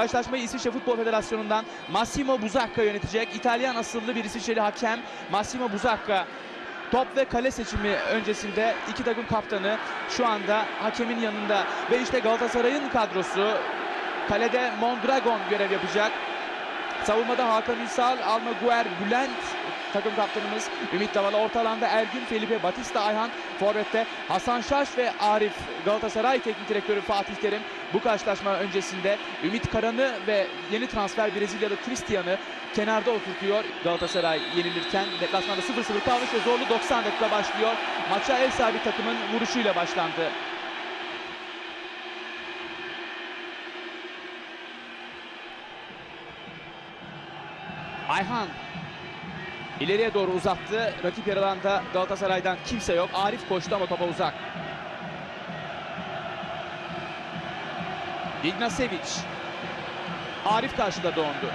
Karşılaşmayı İsviçre Futbol Federasyonu'ndan Massimo Buzzacca yönetecek. İtalyan asıllı bir İsviçreli hakem Massimo Buzzacca. Top ve kale seçimi öncesinde iki takım kaptanı şu anda hakemin yanında. Ve işte Galatasaray'ın kadrosu kalede Mondragon görev yapacak. Savunmada Hakan Ünsal, Almaguer, Bülent takım kaptanımız. Ümit Davala orta alanda Ergün, Felipe, Batista, Ayhan. Forvet'te Hasan Şaş ve Arif. Galatasaray Teknik Direktörü Fatih Terim bu karşılaşma öncesinde Ümit Karan'ı ve yeni transfer Brezilyalı Cristian'ı kenarda oturtuyor. Galatasaray yenilirken deplasmanda 0-0 kalmış ve zorlu 90 dakika başlıyor. Maça ev sahibi takımın vuruşuyla başlandı. Ayhan ileriye doğru uzattı. Rakip yarı alanda Galatasaray'dan kimse yok. Arif koştu ama topa uzak. Ignasevic. Arif karşıda dondu.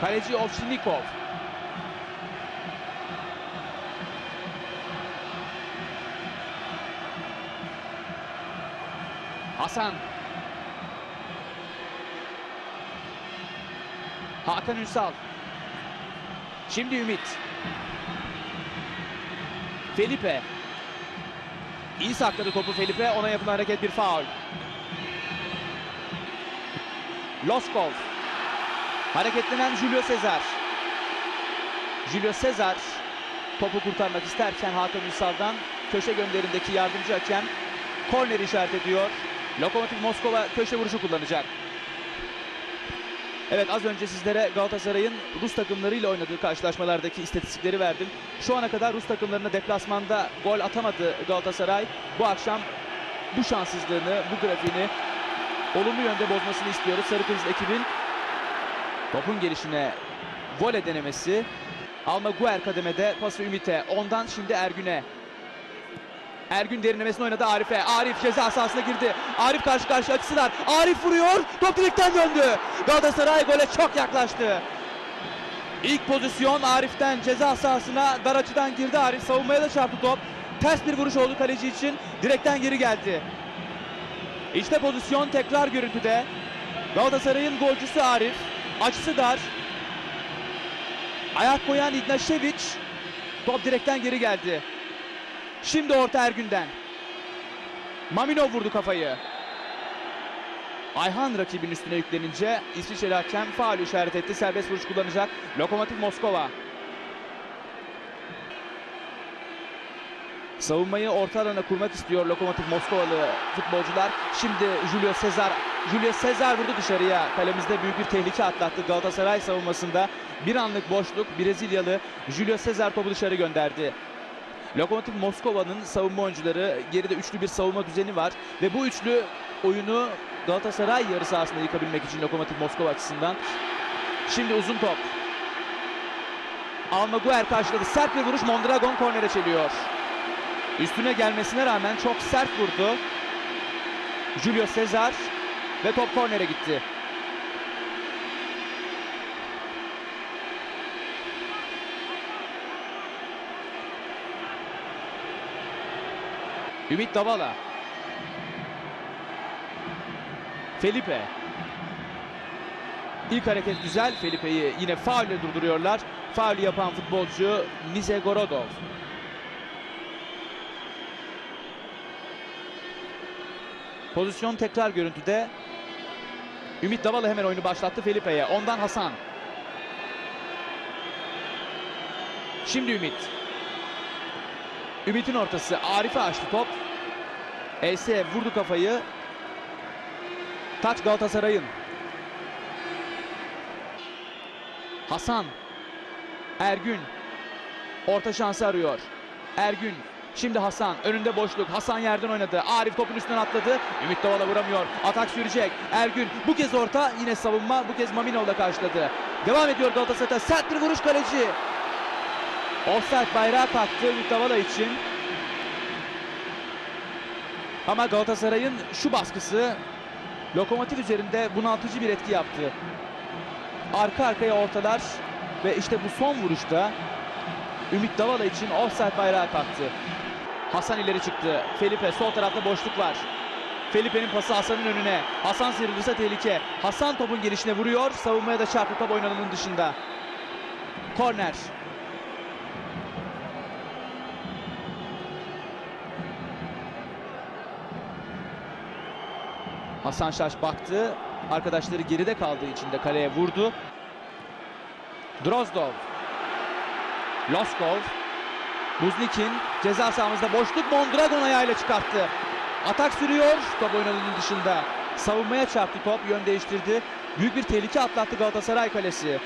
Kaleci Ovçinnikov. Hasan. Hakan Ünsal. Şimdi Ümit. Felipe. İyi sakladı topu Felipe. Ona yapılan hareket bir faul. Loskov. Hareketlenen Julio Cesar. Julio Cesar topu kurtarmak isterken Hakan Ünsal'dan köşe gönderindeki yardımcı hakem korner işaret ediyor. Lokomotiv Moskova köşe vuruşu kullanacak. Evet az önce sizlere Galatasaray'ın Rus takımlarıyla oynadığı karşılaşmalardaki istatistikleri verdim. Şu ana kadar Rus takımlarına deplasmanda gol atamadı Galatasaray. Bu akşam bu şanssızlığını, bu grafiğini olumlu yönde bozmasını istiyoruz. Sarı Kırmızı ekibin topun gelişine vole denemesi. Almaguer kademede pası Ümit'e. Ondan şimdi Ergün'e. Ergün derinlemesine oynadı Arif'e. Arif ceza sahasına girdi. Arif karşı karşıya açısılar. Arif vuruyor. Top direkten döndü. Galatasaray gole çok yaklaştı. İlk pozisyon Arif'ten ceza sahasına dar açıdan girdi. Arif savunmaya da çarptı top. Ters bir vuruş oldu kaleci için. Direkten geri geldi. İşte pozisyon tekrar görüntüde. Galatasaray'ın golcüsü Arif. Açısı dar. Ayak koyan İgnaşeviç. Top direkten geri geldi. Şimdi orta Ergün'den. Maminov vurdu kafayı. Ayhan rakibin üstüne yüklenince İsviçreli hakem faul işaret etti. Serbest vuruş kullanacak. Lokomotiv Moskova. Savunmayı orta alana kurmak istiyor Lokomotiv Moskovalı futbolcular. Şimdi Julio Cesar. Julio Cesar vurdu dışarıya. Kalemizde büyük bir tehlike atlattı Galatasaray savunmasında. Bir anlık boşluk Brezilyalı Julio Cesar topu dışarı gönderdi. Lokomotiv Moskova'nın savunma oyuncuları geride üçlü bir savunma düzeni var ve bu üçlü oyunu Galatasaray yarı sahasında yıkabilmek için Lokomotiv Moskova açısından. Şimdi uzun top. Almaguer karşıladı. Sert bir vuruş Mondragon kornere çeliyor. Üstüne gelmesine rağmen çok sert vurdu. Julio Cesar ve top kornere gitti. Ümit Davala. Felipe. İlk hareket güzel. Felipe'yi yine faulle durduruyorlar. Faul yapan futbolcu Nize Gorodov. Pozisyon tekrar görüntüde. Ümit Davala hemen oyunu başlattı Felipe'ye. Ondan Hasan. Şimdi Ümit. Ümit'in ortası. Arif'e açtı top. Else vurdu kafayı. Taç Galatasaray'ın. Hasan. Ergün. Orta şansı arıyor. Ergün. Şimdi Hasan. Önünde boşluk. Hasan yerden oynadı. Arif topun üstünden atladı. Ümit Davala vuramıyor. Atak sürecek. Ergün. Bu kez orta. Yine savunma. Bu kez Maminov'la karşıladı. Devam ediyor Galatasaray'da. Sert bir vuruş kaleci. Offside bayrağı kalktı Ümit Davala için. Ama Galatasaray'ın şu baskısı Lokomotiv üzerinde bunaltıcı bir etki yaptı. Arka arkaya ortalar ve işte bu son vuruşta Ümit Davala için offside bayrağı kalktı. Hasan ileri çıktı. Felipe sol tarafta boşluk var. Felipe'nin pası Hasan'ın önüne. Hasan sıyrılırsa tehlike. Hasan topun gelişine vuruyor. Savunmaya da çarptı top oynananın dışında. Korner. Hasan Şaş baktı. Arkadaşları geride kaldığı için de kaleye vurdu. Drozdov. Loskov. Buznikin ceza sahamızda boşluk Mondragon ayağıyla çıkarttı. Atak sürüyor. Top oynananın dışında. Savunmaya çarptı top. Yön değiştirdi. Büyük bir tehlike atlattı Galatasaray kalesi.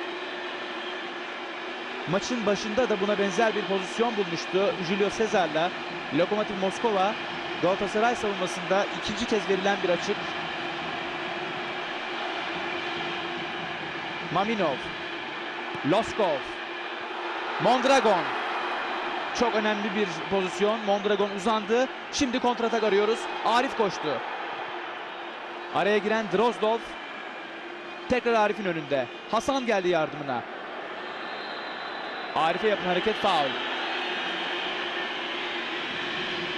Maçın başında da buna benzer bir pozisyon bulmuştu. Julio Cesar'la Lokomotiv Moskova Galatasaray savunmasında ikinci kez verilen bir açık. Maminov. Loskov. Mondragon. Çok önemli bir pozisyon. Mondragon uzandı. Şimdi kontratak arıyoruz. Arif koştu. Araya giren Drozdov. Tekrar Arif'in önünde. Hasan geldi yardımına. Arif'e yapılan hareket faul.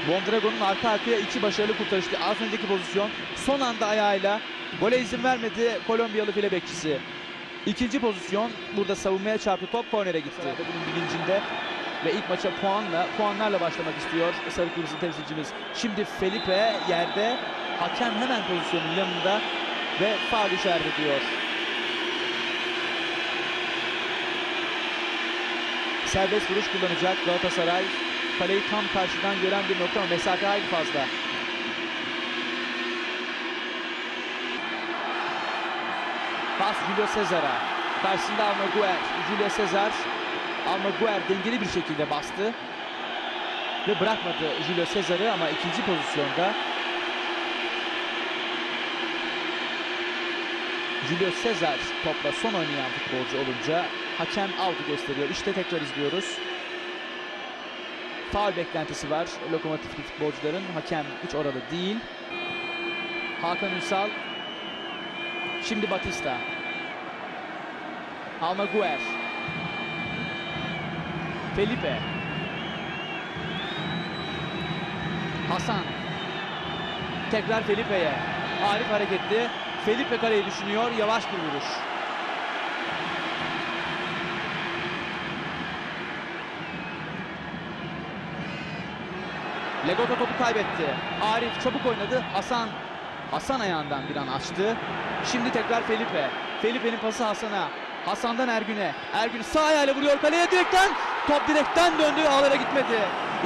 Mondragon'un arka arkaya iki başarılı kurtarıştı. Az önceki pozisyon son anda ayağıyla gole izin vermedi Kolombiyalı file bekçisi. İkinci pozisyon burada savunmaya çarptı top kornere gitti. Bunun bilincinde ve ilk maça puanla puanlarla başlamak istiyor sarı kırmızı temsilcimiz. Şimdi Felipe yerde hakem hemen pozisyonun yanında ve faul işaret ediyor. Serbest vuruş kullanacak Galatasaray. Kaleyi tam karşıdan gören bir nokta ama mesafe hayli fazla. Pas Julio Cesar'a. Karşısında Almaguer. Julio Cesar. Almaguer dengeli bir şekilde bastı. Ve bırakmadı Julio Cesar'ı ama ikinci pozisyonda Julio Cesar topla son oynayan futbolcu olunca hakem out'u gösteriyor. İşte tekrar izliyoruz. Faul beklentisi var lokomotifli futbolcuların. Hakem hiç oralı değil. Hakan Ünsal. Şimdi Batista. Almaguer. Felipe. Hasan. Tekrar Felipe'ye. Arif hareketli. Felipe kaleyi düşünüyor. Yavaş bir vuruş. Legoto topu kaybetti. Arif çabuk oynadı. Hasan Hasan ayağından bir an açtı. Şimdi tekrar Felipe. Felipe'nin pası Hasan'a. Hasan'dan Ergün'e. Ergün sağ ayağıyla vuruyor kaleye direkten. Top direkten döndü ağlara gitmedi.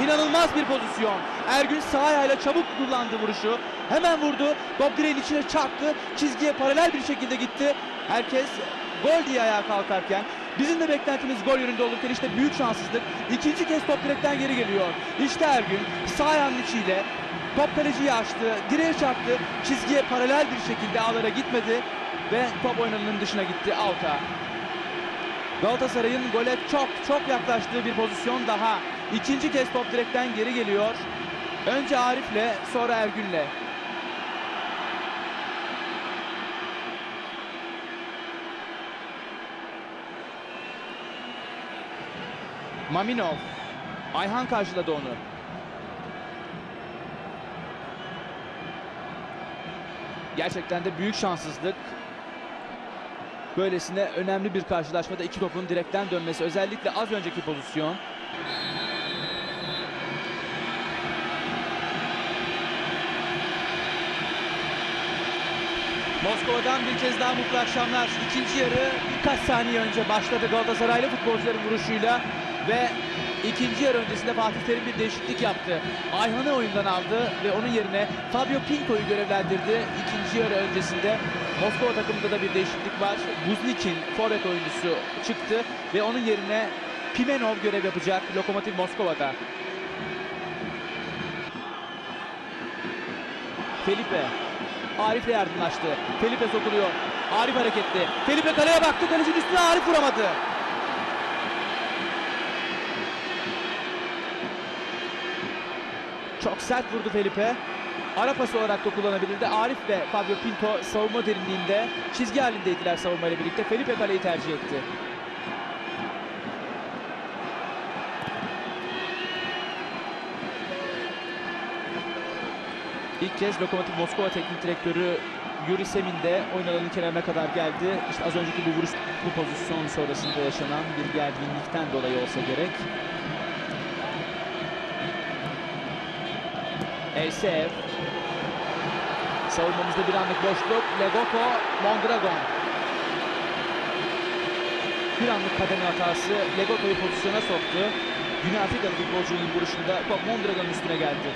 İnanılmaz bir pozisyon. Ergün sağ ayağıyla çabuk kullandı vuruşu. Hemen vurdu. Top direğin içine çarptı. Çizgiye paralel bir şekilde gitti. Herkes gol diye ayağa kalkarken bizim de beklentimiz gol yönünde olurken işte büyük şanssızlık. İkinci kez top direkten geri geliyor. İşte Ergün sağ ayağının içiyle top kaleciyi açtı. Direğe çarptı. Çizgiye paralel bir şekilde ağlara gitmedi. Ve top oynananın dışına gitti. Out'a. Galatasaray'ın gole çok çok yaklaştığı bir pozisyon daha. İkinci kez top direkten geri geliyor. Önce Arif'le sonra Ergün'le. Maminov. Ayhan karşıladı onu. Gerçekten de büyük şanssızlık. Böylesine önemli bir karşılaşmada iki topun direkten dönmesi. Özellikle az önceki pozisyon. Moskova'dan bir kez daha mutlu akşamlar. İkinci yarı birkaç saniye önce başladı Galatasaraylı futbolcuların vuruşuyla ve ikinci yarı öncesinde Fatih Terim bir değişiklik yaptı. Ayhan'ı oyundan aldı ve onun yerine Fabio Pinto'yu görevlendirdi. İkinci yarı öncesinde Moskova takımında da bir değişiklik var. Buznikin forvet oyuncusu çıktı ve onun yerine Pimenov görev yapacak Lokomotiv Moskova'da. Felipe Arif'le yardımlaştı. Felipe sokuluyor. Arif hareketli. Felipe kaleye baktı. Kalecinin üstüne Arif vuramadı. Çok sert vurdu Felipe. Ara pası olarak da kullanabilirdi. Arif ve Fabio Pinto savunma derinliğinde çizgi halindeydiler savunmayla birlikte. Felipe kaleyi tercih etti. İlk kez Lokomotiv Moskova teknik direktörü Yuri Semin de oyun alanının kenarına kadar geldi. İşte az önceki bu vuruş bu pozisyon sonrasında yaşanan bir gerginlikten dolayı olsa gerek. Elsev. Savunmamızda bir anlık boşluk. Legoko, Mondragon. Bir anlık kademe hatası Legoko'yu pozisyona soktu. Güney Afrikalı futbolcunun vuruşunda top Mondragon'un üstüne geldi.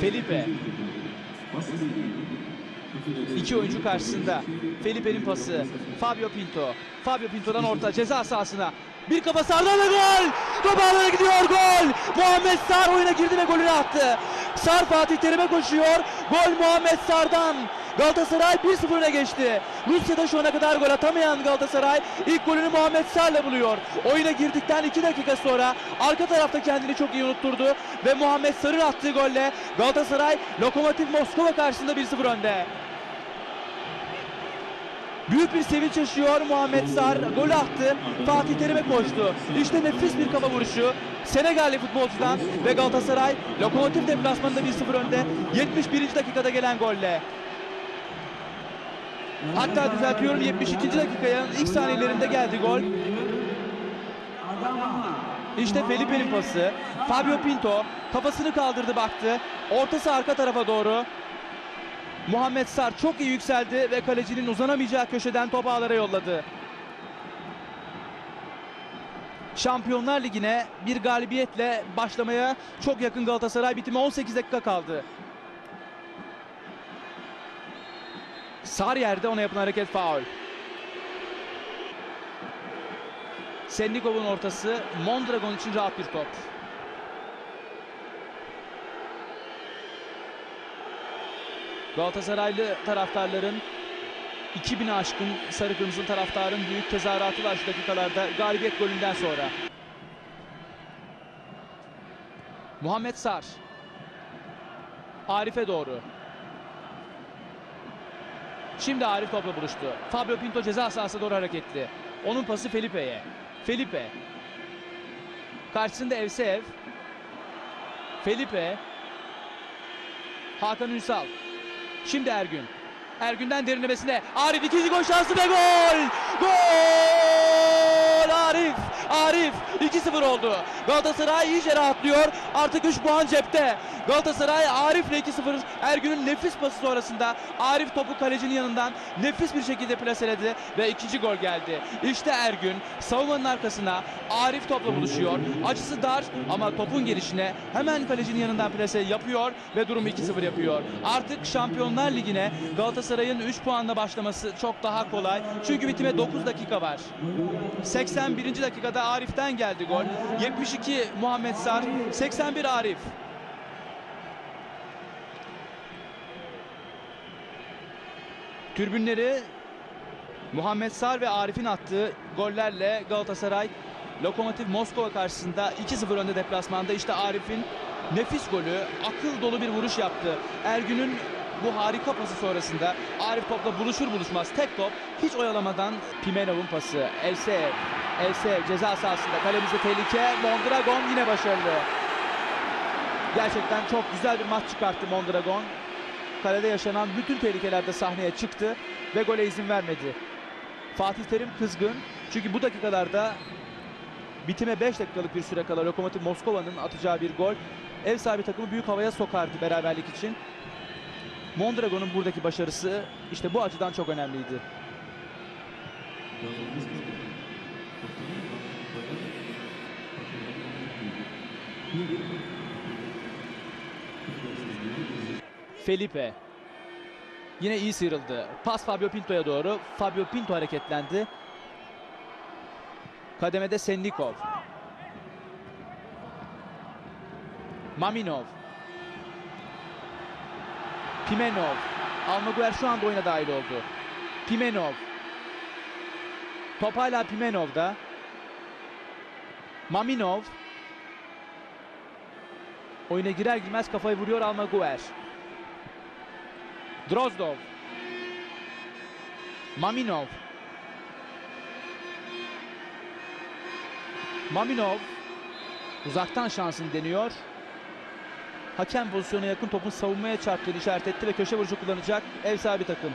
Felipe. İki oyuncu karşısında. Felipe'nin pası. Fabio Pinto. Fabio Pinto'dan orta ceza sahasına. Bir kafa Sar'dan gol! Top ağlara gidiyor gol! Muhammed Sar oyuna girdi ve golünü attı. Sar Fatih Terim'e koşuyor. Gol Muhammed Sar'dan. Galatasaray 1-0 öne geçti. Rusya'da şu ana kadar gol atamayan Galatasaray ilk golünü Muhammed Sar'la buluyor. Oyuna girdikten 2 dakika sonra arka tarafta kendini çok iyi unutturdu ve Muhammed Sar'ın attığı golle Galatasaray Lokomotiv Moskova karşısında 1-0 önde. Büyük bir sevinç yaşıyor Muhammed Sar. Gol attı. Fatih Terim'e koştu. İşte nefis bir kafa vuruşu. Senegalli futbolcudan ve Galatasaray Lokomotiv deplasmanında 1-0 önde. 71. dakikada gelen golle. Hatta düzeltiyorum 72. dakikanın ilk saniyelerinde geldi gol. İşte Felipe'nin pası. Fabio Pinto kafasını kaldırdı baktı. Ortası arka tarafa doğru. Muhammed Sar çok iyi yükseldi ve kalecinin uzanamayacağı köşeden topu ağlara yolladı. Şampiyonlar Ligi'ne bir galibiyetle başlamaya çok yakın Galatasaray bitime 18 dakika kaldı. Sar yerde ona yapılan hareket faul. Sendikov'un ortası Mondragon için rahat bir top. Galatasaraylı taraftarların 2000'e aşkın sarı kırmızı taraftarın büyük tezahüratı var şu dakikalarda galibiyet golünden sonra. Muhammed Sar. Arif'e doğru. Şimdi Arif topla buluştu. Fabio Pinto ceza sahasına doğru hareketli. Onun pası Felipe'ye. Felipe. Karşısında Evsev. Felipe. Hakan Ünsal. Şimdi Ergün. Ergün'den derinlemesine. Arif ikinci gol şansı ve gol! Gol! Arif! Arif! 2-0 oldu. Galatasaray iyice rahatlıyor. Artık 3 puan cepte. Galatasaray Arif'le 2-0 Ergün'ün nefis pası sonrasında Arif topu kalecinin yanından nefis bir şekilde plaseledi ve ikinci gol geldi. İşte Ergün savunmanın arkasına Arif topla buluşuyor. Açısı dar ama topun gelişine hemen kalecinin yanından plase yapıyor ve durumu 2-0 yapıyor. Artık Şampiyonlar Ligi'ne Galatasaray'ın 3 puanla başlaması çok daha kolay. Çünkü bitime 9 dakika var. 81. dakikada Arif'ten geldi gol. 72 Muhammed Sar, 81 Arif. Türbünleri Muhammed Sar ve Arif'in attığı gollerle Galatasaray Lokomotiv Moskova karşısında 2-0 önde deplasmanda. İşte Arif'in nefis golü, akıl dolu bir vuruş yaptı. Ergün'ün bu harika pası sonrasında Arif topla buluşur buluşmaz tek top hiç oyalamadan Pimenov'un pası. Elsev, Elsev ceza sahasında kalemizde tehlike. Mondragon yine başarılı. Gerçekten çok güzel bir maç çıkarttı Mondragon. Kalede yaşanan bütün tehlikelerde sahneye çıktı ve gole izin vermedi. Fatih Terim kızgın. Çünkü bu dakikalarda bitime 5 dakikalık bir süre kala Lokomotiv Moskova'nın atacağı bir gol ev sahibi takımı büyük havaya sokardı beraberlik için. Mondragon'un buradaki başarısı işte bu açıdan çok önemliydi. Felipe. Yine iyi sıyrıldı. Pas Fabio Pinto'ya doğru. Fabio Pinto hareketlendi. Kademede Sendikov. Maminov. Pimenov. Almaguer şu anda oyuna dahil oldu. Pimenov. Top hala Pimenov'da. Maminov. Oyuna girer girmez kafayı vuruyor Almaguer. Drozdov. Maminov. Maminov uzaktan şansını deniyor. Hakem pozisyona yakın topun savunmaya çarptığını işaret etti ve köşe vuruşu kullanacak ev sahibi takım.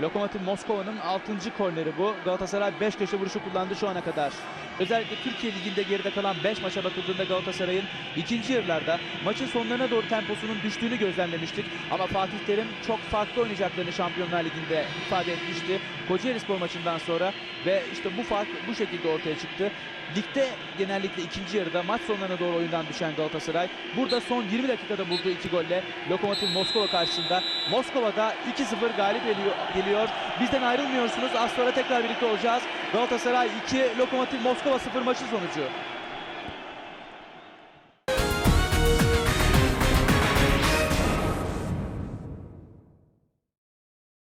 Lokomotiv Moskova'nın 6. korneri bu. Galatasaray 5 köşe vuruşu kullandı şu ana kadar. Özellikle Türkiye Ligi'nde geride kalan 5 maça bakıldığında Galatasaray'ın ikinci yarılarda maçın sonlarına doğru temposunun düştüğünü gözlemlemiştik. Ama Fatih Terim çok farklı oynayacaklarını Şampiyonlar Ligi'nde ifade etmişti. Kocaeli Spor maçından sonra ve işte bu fark bu şekilde ortaya çıktı. Ligde genellikle ikinci yarıda maç sonlarına doğru oyundan düşen Galatasaray burada son 20 dakikada bulduğu iki golle Lokomotiv Moskova karşısında Moskova'da 2-0 galip geliyor. Bizden ayrılmıyorsunuz. Az sonra tekrar birlikte olacağız. Galatasaray 2, Lokomotiv Moskova 0 maçın sonucu.